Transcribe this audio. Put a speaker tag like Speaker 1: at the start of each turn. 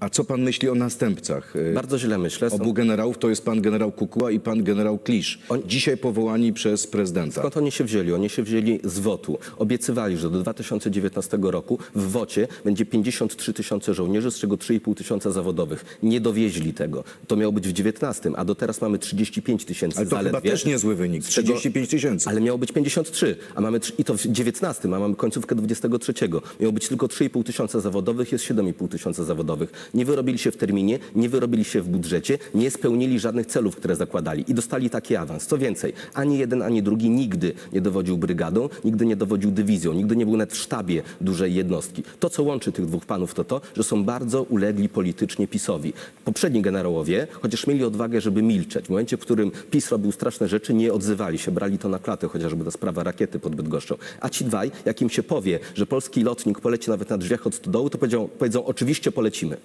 Speaker 1: A co pan myśli o następcach? E,
Speaker 2: Bardzo źle myślę. Są-
Speaker 1: Obu generałów to jest pan generał Kukuła i pan generał Klisz.
Speaker 2: On-
Speaker 1: Dzisiaj powołani przez prezydenta.
Speaker 2: Skąd oni się wzięli? Oni się wzięli z WOT-u. Obiecywali, że do 2019 roku w WOcie będzie 53 tysiące żołnierzy, z czego 3,5 tysiąca zawodowych. Nie dowieźli tego. To miało być w 19, a do teraz mamy 35 tysięcy
Speaker 1: Ale to
Speaker 2: zaledwie.
Speaker 1: chyba też niezły wynik.
Speaker 2: Z czego-
Speaker 1: 35 tysięcy.
Speaker 2: Ale miało być 53, a mamy i to w 19, a mamy końcówkę 23. Miało być tylko 3,5 tysiąca zawodowych, jest 7,5 tysiąca zawodowych. Nie wyrobili się w terminie, nie wyrobili się w budżecie, nie spełnili żadnych celów, które zakładali i dostali taki awans. Co więcej, ani jeden, ani drugi nigdy nie dowodził brygadą, nigdy nie dowodził dywizją, nigdy nie był nawet w sztabie dużej jednostki. To, co łączy tych dwóch panów, to to, że są bardzo ulegli politycznie PiSowi. Poprzedni generałowie, chociaż mieli odwagę, żeby milczeć, w momencie, w którym PiS robił straszne rzeczy, nie odzywali się, brali to na klatę, chociażby ta sprawa rakiety pod Bydgoszczą. A ci dwaj, jak im się powie, że polski lotnik poleci nawet na drzwiach od stodołu, to powiedzą, powiedzą oczywiście polecimy.